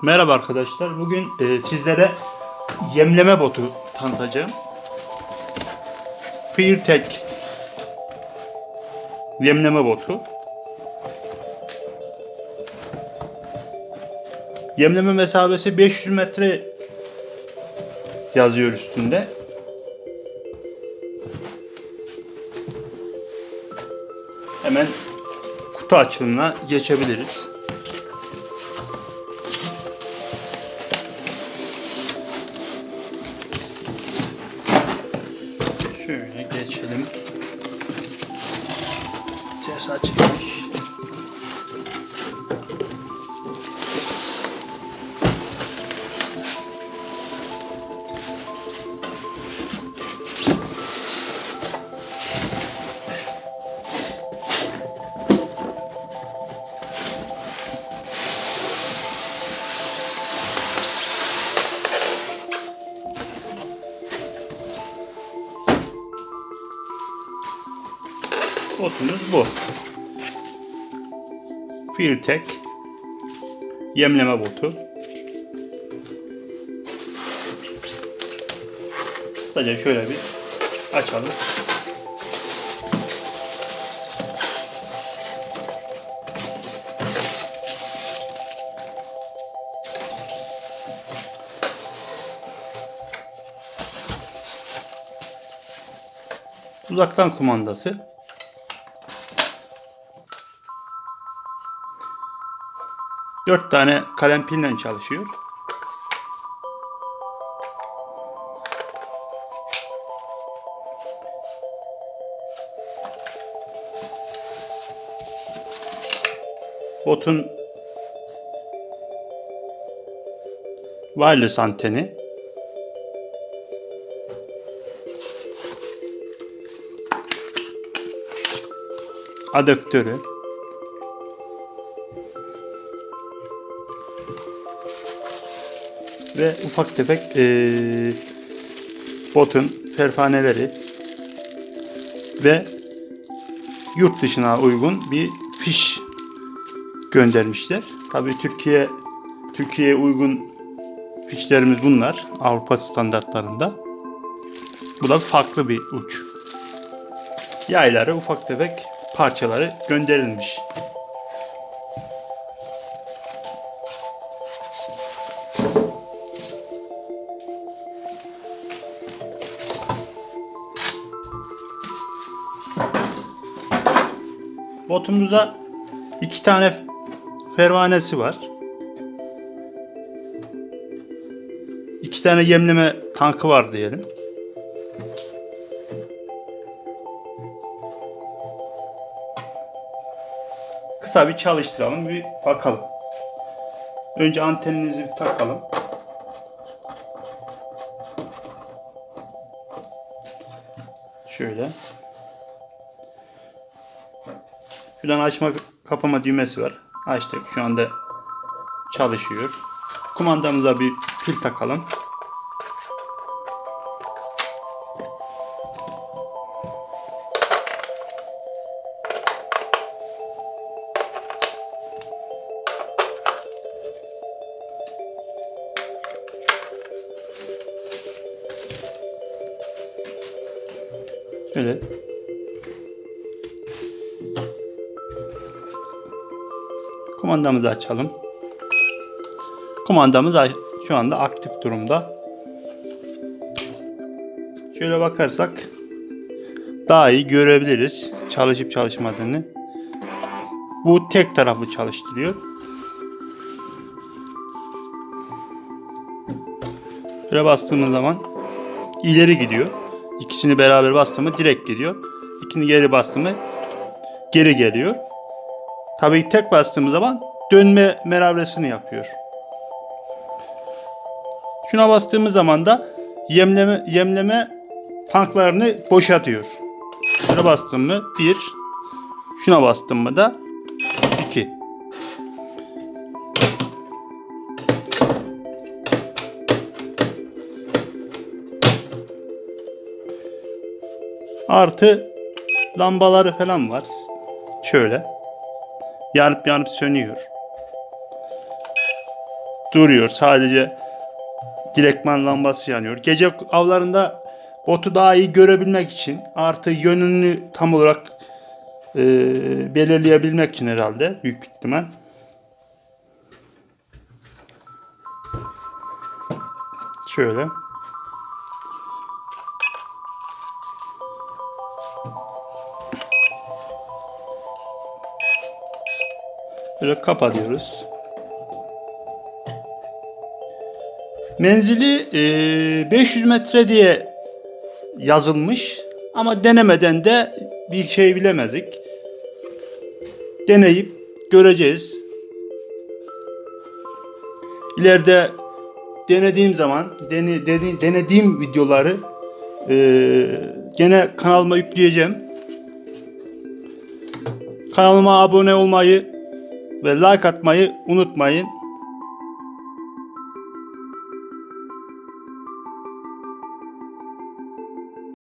Merhaba arkadaşlar. Bugün e, sizlere yemleme botu tanıtacağım. FearTech yemleme botu. Yemleme mesafesi 500 metre yazıyor üstünde. Hemen kutu açılımına geçebiliriz. Geçelim. Ters açılmış. Botumuz bu. FearTech yemleme botu. Sadece şöyle bir açalım. Uzaktan kumandası. Dört tane kalem pille çalışıyor. Botun wireless anteni. Adaptörü. Ve ufak tefek eee, botun perfaneleri ve yurt dışına uygun bir fiş göndermişler. Tabii Türkiye Türkiye'ye uygun fişlerimiz bunlar Avrupa standartlarında. Bu da farklı bir uç. Yayları ufak tefek parçaları gönderilmiş. Botumuzda iki tane pervanesi var. İki tane yemleme tankı var diyelim. Kısa bir çalıştıralım, bir bakalım. Önce antenimizi bir takalım. Şöyle. Şuradan açma kapama düğmesi var. Açtık. Şu anda çalışıyor. Kumandamıza bir pil takalım. Şöyle Kumandamızı açalım. Kumandamız şu anda aktif durumda. Şöyle bakarsak daha iyi görebiliriz çalışıp çalışmadığını. Bu tek taraflı çalıştırıyor. Şöyle bastığımız zaman ileri gidiyor. İkisini beraber bastığımı direkt gidiyor. İkini geri bastığımı geri geliyor. Tabii tek bastığımız zaman dönme meravresini yapıyor. Şuna bastığımız zaman da yemleme yemleme tanklarını boşaltıyor. Şuna bastım mı 1, şuna bastım mı da 2. Artı lambaları falan var. Şöyle. Yanıp yanıp sönüyor. duruyor. Sadece direktman lambası yanıyor. Gece avlarında botu daha iyi görebilmek için artı yönünü tam olarak e, belirleyebilmek için herhalde büyük ihtimal. Şöyle. Böyle kapatıyoruz. Menzili e, 500 metre diye yazılmış ama denemeden de bir şey bilemezdik. Deneyip göreceğiz. İleride denediğim zaman dene, dene- denediğim videoları e, gene kanalıma yükleyeceğim. Kanalıma abone olmayı ve like atmayı unutmayın.